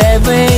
that.